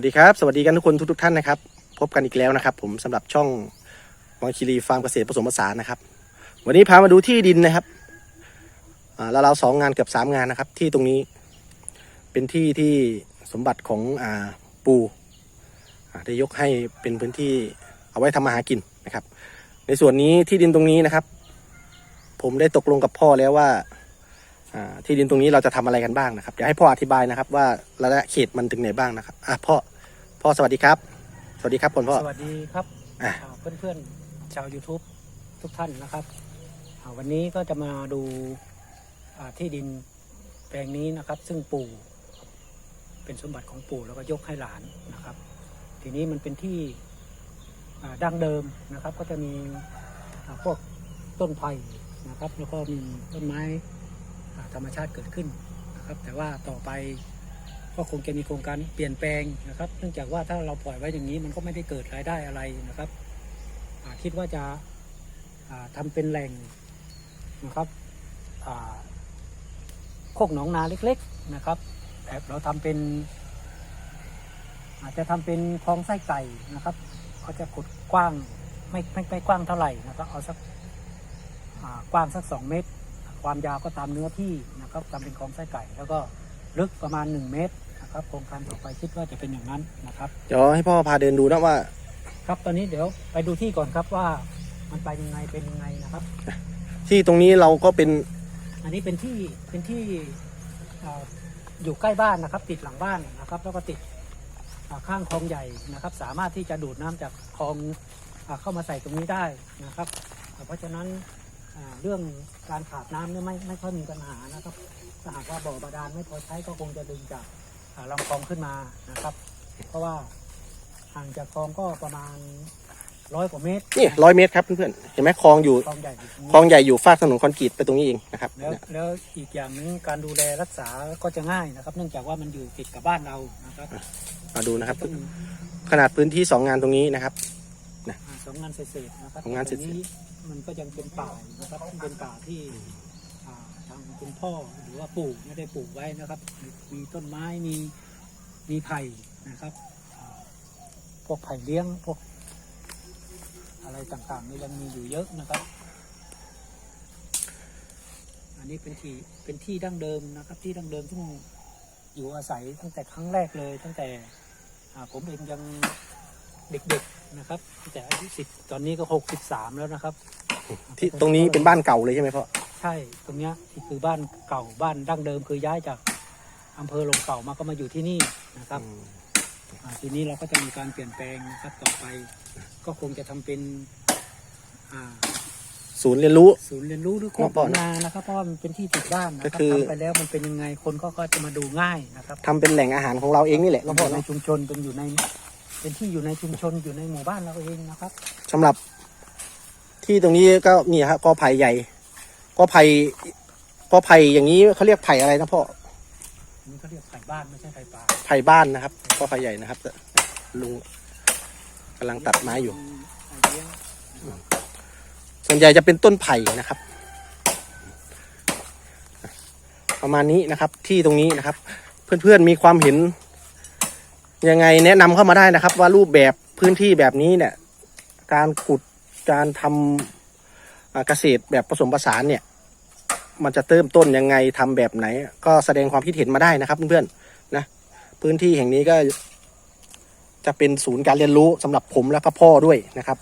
วัสดีครับ สวัสดีกันทุกคนทุกๆท่านนะครับ พบกันอีกแล้วนะครับ ผมสำหรับช่องวังคีรีฟาร์มเกษตรผสมผสานนะครับ วันนี้พามาดูที่ดินนะครับอ่าเราสองงานเกือบสามงานนะครับ ที่ตรงนี้เป็นที่ที่สมบัติของอปู่ได้ยกให้เป็นพื้นที่เอาไว้ทำมาหากินนะครับ ในส่วนนี้ที่ดินตรงนี้นะครับ ผมได้ตกลงกับพ่อแล้วว่าที่ดินตรงนี้เราจะทำอะไรกันบ้างนะครับเดี๋ยวให้พ่ออธิบายนะครับ ว่าระยะเขตมันถึงไหนบ้างนะครับอะพ่อ พ่อสวัสดีครับ สวัสดีครับคุณพ่อ สวัสดีครับอะ เพื่อนเพื่อนๆชาว YouTube ทุกท่านนะครับอ่าวันนี้ก็จะมาดูอ่าที่ดินแปลงนี้นะครับ ซึ่งปู่ เป็นสมบัติของปู่แล้วก็ยกให้หลานนะครับ ทีนี้มันเป็นที่อ่าดั้งเดิมนะครับ ก็จะมีอ่าพวกต้นไผ่นะครับ แล้วก็มีต้นไม้อ่าธรรมชาติเกิดขึ้นนะครับ แต่ว่าต่อไป ก็คงจะมีโครงการเปลี่ยนแปลงนะครับ เนื่องจากว่าถ้าเราปล่อยไว้อย่างนี้มันก็ไม่ได้เกิดรายได้อะไรนะครับอ่าคิดว่าจะาทำาเป็นแหล่งนะครับโคกหนองนาเล็กๆนะครับแบบเราทำเป็น อาจจะทำเป็นคลองไส้ไก่นะครับเขาจะขุดกว้างไม่ไม่ไม่กว้างเท่าไหร่นะครับเอาสักกว้างสักสองเมตร ความยาวก็ตามเนื้อที่นะครับทำเป็นคลองไส้ไก่แล้วก็ ลึกประมาณ 1 เมตรนะครับโครงการต่อไปคิดว่าจะเป็นอย่างนั้นนะครับ เดี๋ยวให้พ่อพาเดินดูนะว่า ครับตอนนี้เดี๋ยวไปดูที่ก่อนครับว่ามันไปยังไงเป็นยังไงนะครับ ที่ตรงนี้เราก็เป็นอันนี้เป็นที่เป็นที่อ่าอยู่ใกล้บ้านนะครับ ติดหลังบ้านนะครับ แล้วก็ติดอ่าข้างคลองใหญ่นะครับ สามารถที่จะดูดน้ำจากคลองอ่าเข้ามาใส่ตรงนี้ได้นะครับอ่าเพราะฉะนั้นอ่าเรื่องการขาดน้ำเนี่ยไม่ไม่ค่อยมีปัญหานะครับถ้าหากว่าบ่อบาดาลไม่พอใช้ก็คงจะดึงจากอ่าลำคลองขึ้นมานะครับ เพราะว่าห่างจากคลองก็ประมาณร้อยกว่าเมตรนี่ร้อยเมตรครับเพื่อนๆเห็นไหมคลองอยู่คลองใหญ่อยู่ตรงนี้คลองใหญ่อยู่ฟากถนนคอนกรีตไปตรงนี้เองนะครับแล้วเนี่ยแล้วอีกอย่างหนึงการดูแลรักษาก็จะง่ายนะครับ เนื่องจากว่ามันอยู่ติดกับบ้านเรานะครับมาดูนะครับต้องขนาดพื้นที่สองงานตรงนี้นะครับอ่าสองงานเศษๆนะครับสองงานเศษๆตรนี้ มันก็ยังเป็นป่าอยู่นะครับเป็นป่าที่อ่าทางคุณพ่อหรือว่าปลูกไม่ได้ปลูกไว้นะครับ มีต้นไม้มีมีไผ่นะครับอ่าพวกไผ่เลี้ยงพวกอะไรต่างๆนี่ยังมีอยู่เยอะนะครับ อันนี้เป็นที่เป็นที่ดั้งเดิมนะครับ ที่ดั้งเดิมซึ่อยู่อาศัยตั้งแต่ครั้งแรกเลย ตั้งแต่อ่าผมเองยังเด็กๆ นะครับตั้งแต่อายุสิบตอนนี้ก็หกสิบสามแล้วนะครับ ที่ตรงนี้เป็นบ้านเก่าเลยใช่ไหมพ่อใช่ตรงเนี้ยที่คือบ้านเก่าบ้านดั้งเดิมคือย้ายจากอำเภอลมเก่ามาก็มาอยู่ที่นี่นะครับอืมอ่าทีนี้เราก็จะมีการเปลี่ยนแปลงนะครับต่อไป ก็คงจะทำเป็นอ่าศูนย์เรียนรู้ ศูนย์เรียนรู้หรือโคครักบผมนานะครับเพราะว่ามันเป็นที่ติดบ้านนะคก็รับคือ ทำไปแล้วมันเป็นยังไงคนก็ก็จะมาดูง่ายนะครับทำเป็นแหล่งอาหารของเราเองนี่แหละเรานะบพ่ออกในเนาะชุมชนเป็นอยู่ใน เป็นที่อยู่ในชุมชนอยู่ในหมู่บ้านเราเองนะครับสำหรับที่ตรงนี้ก็มีครับกอไผ่ใหญ่กอไผ่กอไผ่อย่างนี้เขาเรียกไผ่อะไรนะพ่อนี่เขาเรียกไผ่บ้านไม่ใช่ไผ่ป่าไผ่บ้านนะครับกอไผ่ใหญ่นะครับลุงกำลังตัดไม้อยู่ ไผ่เลี้ยงส่วนใหญ่จะเป็นต้นไผ่นะครับ ประมาณนี้นะครับ ที่ตรงนี้นะครับ เพื่อนๆมีความเห็น ยังไงแนะนำเข้ามาได้นะครับ ว่ารูปแบบพื้นที่แบบนี้เนี่ย การขุดการทำอ่าเกษตรแบบผสมผสานเนี่ย มันจะเริ่มต้นยังไงทำแบบไหน ก็แสดงความคิดเห็นมาได้นะครับเพื่อนๆนะพื้นที่แห่งนี้ก็ จะเป็นศูนย์การเรียนรู้สำหรับผมและก็พ่อด้วยนะครับ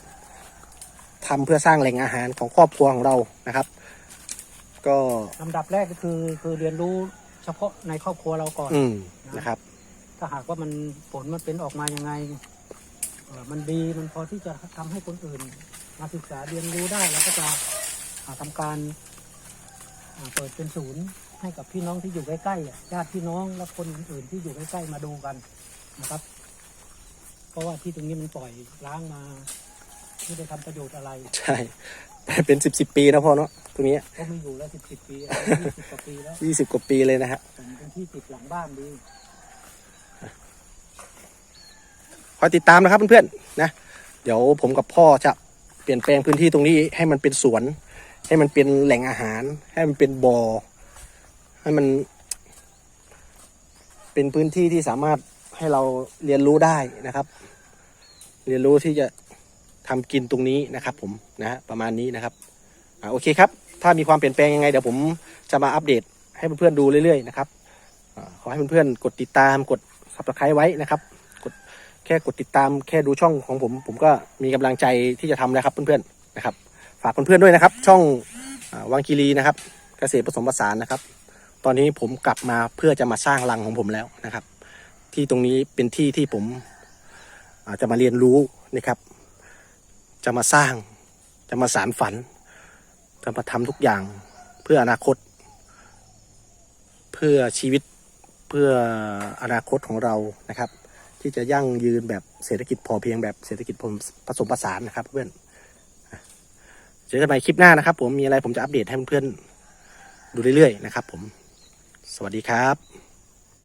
ทำเพื่อสร้างแหล่งอาหารของครอบครัวของเรานะครับ ก็ลำดับแรกก็คือคือเรียนรู้เฉพาะในครอบครัวเราก่อนอืมนะครับ ถ้าหากว่ามันผลมันเป็นออกมายังไงเอ่อมันดีมันพอที่จะทำให้คนอื่น มาศึกษาเรียนรู้ได้แล้วก็จะอ่าทำการอ่าเปิดเป็นศูนย์ให้กับพี่น้องที่อยู่ใกล้ๆอะญาติพี่น้องและคนอื่นๆที่อยู่ใกล้ๆมาดูกันนะครับ เพราะว่าที่ตรงนี้มันปล่อยล้างมาไม่ได้ทำประโยชน์อะไร ใช่เป็นสิบสิบปีนะพ่อเนาะตรงนี้ก็ไม่อยู่แล้วสิบสิบปียี่สิบกว่าปีแล้วยี่สิบกว่าปีเลยนะฮะผมเป็นที่ติดหลังบ้านดี คอยติดตามนะครับเพื่อนๆนะเดี๋ยวผมกับพ่อจะเปลี่ยนแปลงพื้นที่ตรงนี้ให้มันเป็นสวน ให้มันเป็นแหล่งอาหาร ให้มันเป็นบ่อให้มัน เป็นพื้นที่ที่สามารถให้เราเรียนรู้ได้นะครับ เรียนรู้ที่จะทำกินตรงนี้นะครับ ผมนะฮะประมาณนี้นะครับอ่าโอเคครับ ถ้ามีความเปลี่ยนแปลงยังไงเดี๋ยวผมจะมาอัปเดตให้เพื่อนๆดูเรื่อยๆนะครับอขอให้เพื่อนๆกดติดตามกด subscribe ไว้นะครับ แค่กดติดตามแค่ดูช่องของผม ผมก็มีกำลังใจที่จะทำแล้วครับเพื่อนๆนะครับ ฝากเพื่อนๆด้วยนะครับ ช่องอวังคีรีนะครับ เกษตรผสมผสานนะครับ ตอนนี้ผมกลับมาเพื่อจะมาสร้างรังของผมแล้วนะครับ ที่ตรงนี้เป็นที่ที่ผมอาจจะมาเรียนรู้นะครับ จะมาสร้างจะมาสารฝัน จะมาทำทุกอย่างเพื่ออนาคต เพื่อชีวิตเพื่ออนาคตของเรานะครับ ที่จะยั่งยืนแบบเศรษฐกิจพอเพียงแบบเศรษฐกิจผสมผสานนะครับเพื่อนเจอกันใหม่คลิปหน้านะครับ ผมมีอะไรผมจะอัปเดตให้เพื่อนๆดูเรื่อยๆนะครับ ผม สวัสดีครับ